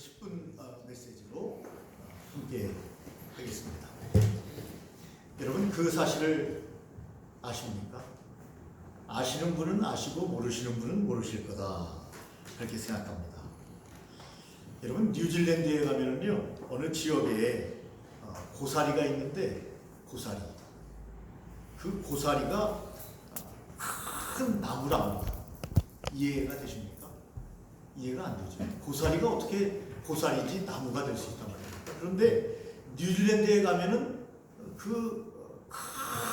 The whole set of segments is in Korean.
10분 어, 메시지로 어, 함께 하겠습니다. 여러분 그 사실을 아십니까? 아시는 분은 아시고 모르시는 분은 모르실 거다 그렇게 생각합니다. 여러분 뉴질랜드에 가면은요 어느 지역에 어, 고사리가 있는데 고사리 그 고사리가 어, 큰 나무랍니다. 이해가 되십니까? 이해가 안 되죠. 고사리가 어떻게 고사리지 나무가 될 수 있단 말입니까? 그런데 뉴질랜드에 가면은 그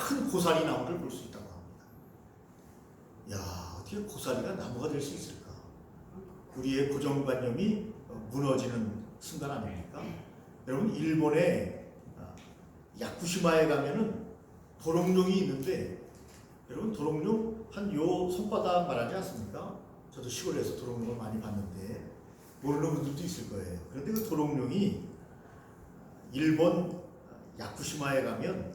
큰 고사리 나무를 볼 수 있다고 합니다. 야, 어떻게 고사리가 나무가 될 수 있을까? 우리의 고정관념이 어, 무너지는 순간 아닙니까? 여러분 일본에 아, 야쿠시마에 가면은 도롱뇽이 있는데 여러분 도롱뇽 한 요 손바닥 말하지 않습니까? 저도 시골에서 도롱뇽을 많이 봤는데 모르는 분들도 있을 거예요. 그런데 그 도롱뇽이 일본 야쿠시마에 가면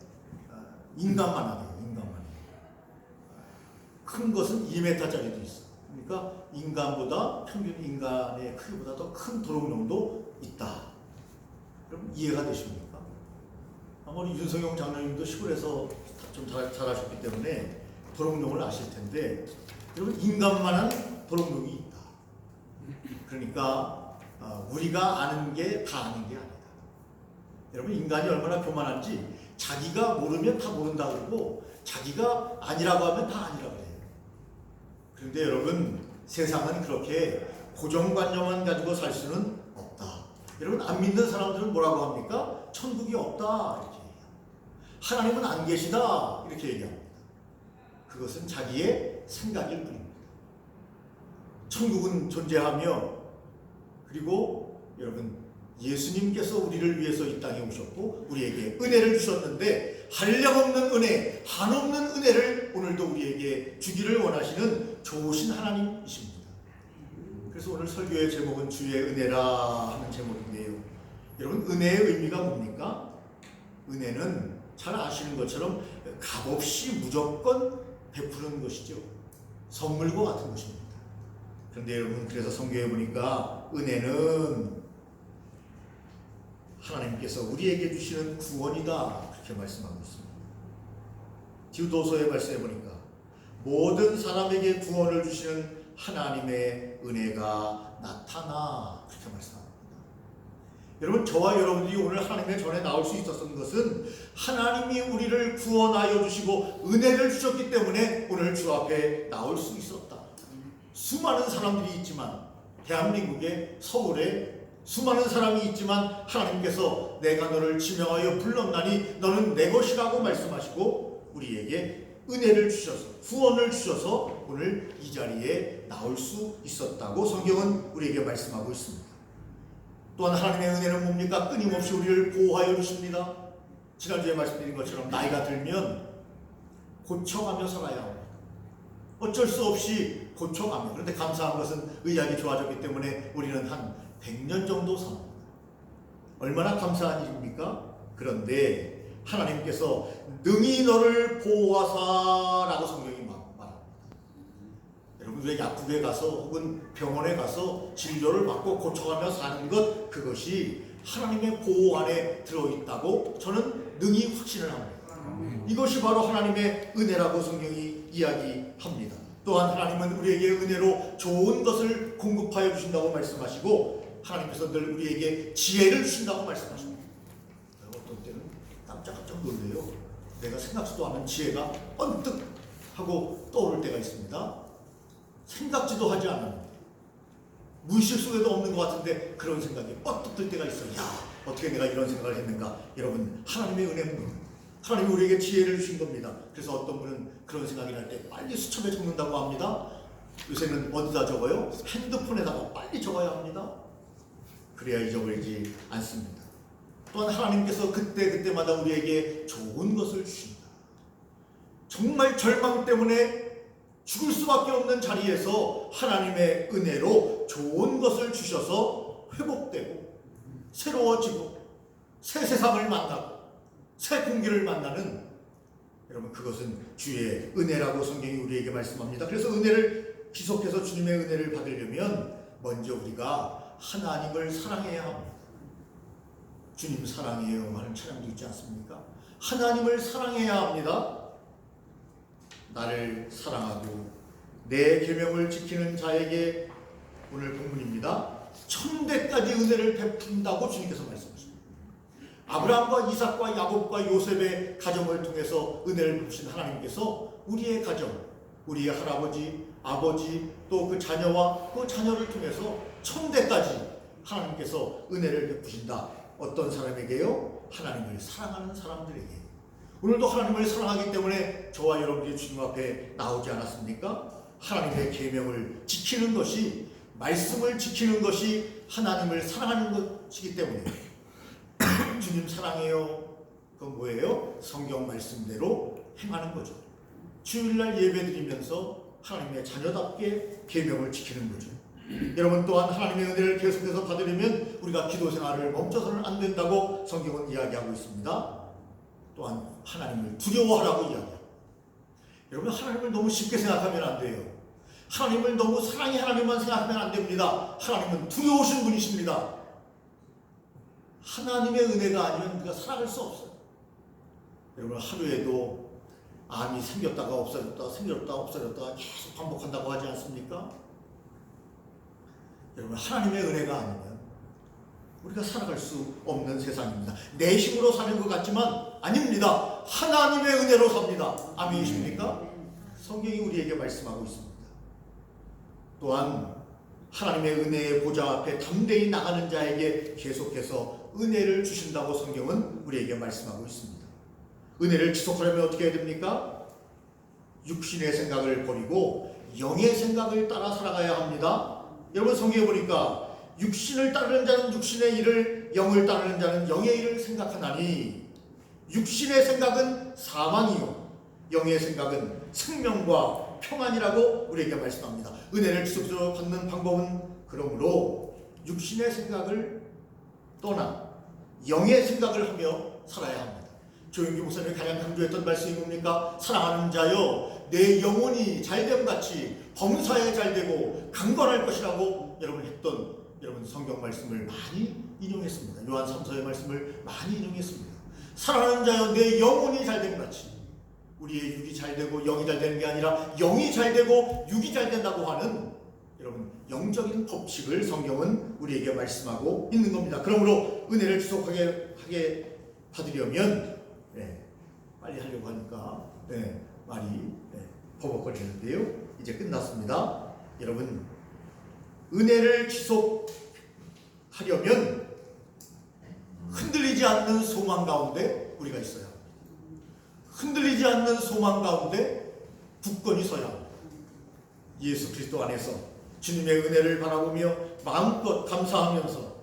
아, 인간만 하네요. 인간만. 큰 것은 2m짜리도 있어. 그러니까 인간보다 평균 인간의 크기보다 더 큰 도롱뇽도 있다. 그럼 이해가 되십니까? 아마 우리 윤성용 장로님도 시골에서 좀 잘, 잘하셨기 때문에 도롱뇽을 아실 텐데 여러분 인간만한 도롱뇽이. 그러니까 어, 우리가 아는 게 다 아는 게 아니다. 여러분 인간이 얼마나 교만한지 자기가 모르면 다 모른다 그러고 자기가 아니라고 하면 다 아니라고 해요. 그런데 여러분 세상은 그렇게 고정관념만 가지고 살 수는 없다. 여러분 안 믿는 사람들은 뭐라고 합니까? 천국이 없다 이렇게. 하나님은 안 계시다 이렇게 얘기합니다. 그것은 자기의 생각일 뿐입니다. 천국은 존재하며 그리고 여러분 예수님께서 우리를 위해서 이 땅에 오셨고 우리에게 은혜를 주셨는데 한량없는 은혜, 한없는 은혜를 오늘도 우리에게 주기를 원하시는 좋으신 하나님이십니다. 그래서 오늘 설교의 제목은 주의 은혜라 하는 제목인데요. 여러분 은혜의 의미가 뭡니까? 은혜는 잘 아시는 것처럼 값없이 무조건 베푸는 것이죠. 선물과 같은 것입니다. 그런데 여러분 그래서 성경에 보니까 은혜는 하나님께서 우리에게 주시는 구원이다 그렇게 말씀하고 있습니다. 디도서의 말씀해 보니까 모든 사람에게 구원을 주시는 하나님의 은혜가 나타나 그렇게 말씀합니다. 여러분 저와 여러분들이 오늘 하나님의 전에 나올 수 있었던 것은 하나님이 우리를 구원하여 주시고 은혜를 주셨기 때문에 오늘 주 앞에 나올 수 있었다. 수많은 사람들이 있지만 대한민국의 서울에 수많은 사람이 있지만 하나님께서 내가 너를 지명하여 불렀나니 너는 내 것이라고 말씀하시고 우리에게 은혜를 주셔서 구원을 주셔서 오늘 이 자리에 나올 수 있었다고 성경은 우리에게 말씀하고 있습니다. 또한 하나님의 은혜는 뭡니까? 끊임없이 우리를 보호하여 주십니다. 지난주에 말씀드린 것처럼 나이가 들면 고쳐가며 살아야 합니다. 어쩔 수 없이 고쳐가며 그런데 감사한 것은 의학이 좋아졌기 때문에 우리는 한 100년 정도 삽니다. 얼마나 감사한 일입니까? 그런데 하나님께서 능히 너를 보호하사라고 성경이 막 말합니다. 여러분 왜 약국에 가서 혹은 병원에 가서 진료를 받고 고쳐가며 사는 것 그것이 하나님의 보호 안에 들어있다고 저는 능히 확신을 합니다. 이것이 바로 하나님의 은혜라고 성경이 이야기합니다. 또한 하나님은 우리에게 은혜로 좋은 것을 공급하여 주신다고 말씀하시고 하나님께서 늘 우리에게 지혜를 주신다고 말씀하십니다. 어떤 때는 깜짝깜짝 놀래요. 내가 생각지도 않은 지혜가 언뜻 하고 떠오를 때가 있습니다. 생각지도 하지 않았는데 무의식 속에도 없는 것 같은데 그런 생각이 뻗떡 들 때가 있어요. 야 어떻게 내가 이런 생각을 했는가? 여러분 하나님의 은혜입니다. 하나님이 우리에게 지혜를 주신 겁니다. 그래서 어떤 분은 그런 생각이 날 때 빨리 수첩에 적는다고 합니다. 요새는 어디다 적어요? 핸드폰에다가 빨리 적어야 합니다. 그래야 잊어버리지 않습니다. 또한 하나님께서 그때 그때마다 우리에게 좋은 것을 주신다. 정말 절망 때문에 죽을 수밖에 없는 자리에서 하나님의 은혜로 좋은 것을 주셔서 회복되고 새로워지고 새 세상을 만나고 새 공기를 만나는 여러분 그것은 주의 은혜라고 성경이 우리에게 말씀합니다. 그래서 은혜를 지속해서 주님의 은혜를 받으려면 먼저 우리가 하나님을 사랑해야 합니다. 주님 사랑해요 하는 찬양도 있지 않습니까? 하나님을 사랑해야 합니다. 나를 사랑하고 내 계명을 지키는 자에게 오늘 본문입니다. 천대까지 은혜를 베푼다고 주님께서 말씀하십니다. 아브라함과 이삭과 야곱과 요셉의 가정을 통해서 은혜를 베푸신 하나님께서 우리의 가정, 우리의 할아버지, 아버지 또 그 자녀와 그 자녀를 통해서 천대까지 하나님께서 은혜를 베푸신다. 어떤 사람에게요? 하나님을 사랑하는 사람들에게. 오늘도 하나님을 사랑하기 때문에 저와 여러분들이 주님 앞에 나오지 않았습니까? 하나님의 계명을 지키는 것이 말씀을 지키는 것이 하나님을 사랑하는 것이기 때문에 주님 사랑해요. 그건 뭐예요? 성경 말씀대로 행하는 거죠. 주일날 예배 드리면서 하나님의 자녀답게 계명을 지키는 거죠. 여러분 또한 하나님의 은혜를 계속해서 받으려면 우리가 기도 생활을 멈춰서는 안 된다고 성경은 이야기하고 있습니다. 또한 하나님을 두려워하라고 이야기합니다. 여러분 하나님을 너무 쉽게 생각하면 안 돼요. 하나님을 너무 사랑의 하나님만 생각하면 안 됩니다. 하나님은 두려우신 분이십니다. 하나님의 은혜가 아니면 우리가 살아갈 수 없어요. 여러분 하루에도 암이 생겼다가 없어졌다가 생겼다가 없어졌다가 계속 반복한다고 하지 않습니까? 여러분 하나님의 은혜가 아니면 우리가 살아갈 수 없는 세상입니다. 내 힘으로 사는 것 같지만 아닙니다. 하나님의 은혜로 삽니다. 아멘이십니까? 성경이 우리에게 말씀하고 있습니다. 또한 하나님의 은혜의 보좌 앞에 담대히 나가는 자에게 계속해서 은혜를 주신다고 성경은 우리에게 말씀하고 있습니다. 은혜를 지속하려면 어떻게 해야 됩니까? 육신의 생각을 버리고 영의 생각을 따라 살아가야 합니다. 여러분 성경에 보니까 육신을 따르는 자는 육신의 일을 영을 따르는 자는 영의 일을 생각하나니 육신의 생각은 사망이요 영의 생각은 생명과 평안이라고 우리에게 말씀합니다. 은혜를 지속적으로 받는 방법은 그러므로 육신의 생각을 떠나 영의 생각을 하며 살아야 합니다. 조영기 목사님이 가장 강조했던 말씀이 뭡니까? 사랑하는 자여 내 영혼이 잘됨 같이 범사에 잘되고 강건할 것이라고 여러분 했던 여러분 성경 말씀을 많이 인용했습니다. 요한 3서의 말씀을 많이 인용했습니다. 사랑하는 자여 내 영혼이 잘됨 같이 우리의 육이 잘 되고 영이 잘 되는 게 아니라 영이 잘 되고 육이 잘 된다고 하는 여러분 영적인 법칙을 성경은 우리에게 말씀하고 있는 겁니다. 그러므로 은혜를 지속하게 하게 받으려면 네, 빨리 하려고 하니까 네, 말이 네, 버벅거리는데요. 이제 끝났습니다. 여러분 은혜를 지속하려면 흔들리지 않는 소망 가운데 우리가 있어요. 흔들리지 않는 소망 가운데 굳건히 서야. 예수 그리스도 안에서 주님의 은혜를 바라보며 마음껏 감사하면서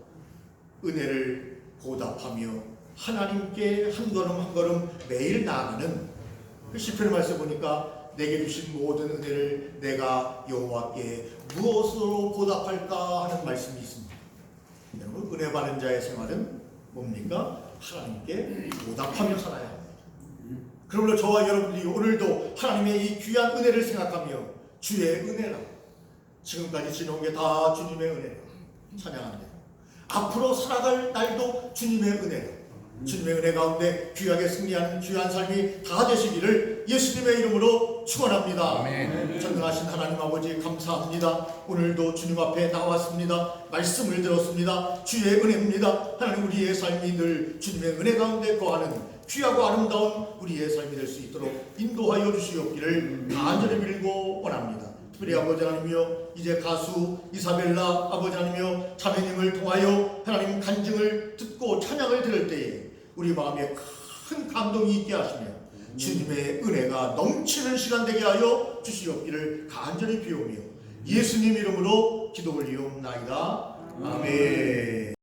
은혜를 보답하며 하나님께 한 걸음 한 걸음 매일 나아가는 그 시편의 말씀 보니까 내게 주신 모든 은혜를 내가 여호와께 무엇으로 보답할까 하는 말씀이 있습니다. 여러분 은혜 받은 자의 생활은 뭡니까? 하나님께 보답하며 살아야 합니다. 그러므로 저와 여러분들이 오늘도 하나님의 이 귀한 은혜를 생각하며 주의 은혜라 지금까지 지나온 게 다 주님의 은혜라 찬양합니다. 앞으로 살아갈 날도 주님의 은혜라 주님의 은혜 가운데 귀하게 승리하는 귀한 삶이 다 되시기를 예수님의 이름으로 축원합니다. 전능하신 하나님 아버지 감사합니다. 오늘도 주님 앞에 나왔습니다. 말씀을 들었습니다. 주의 은혜입니다. 하나님 우리의 삶이 늘 주님의 은혜 가운데 거하는 귀하고 아름다운 우리의 삶이 될 수 있도록 인도하여 주시옵기를 간절히 빌고 원합니다. 특별히 아버지 하나님이여 이제 가수 이사벨라 아버지 하나님이여 자매님을 통하여 하나님 간증을 듣고 찬양을 들을 때에 우리 마음에 큰 감동이 있게 하시며 주님의 은혜가 넘치는 시간 되게 하여 주시옵기를 간절히 비오며 예수님 이름으로 기도 올리옵나이다. 아멘.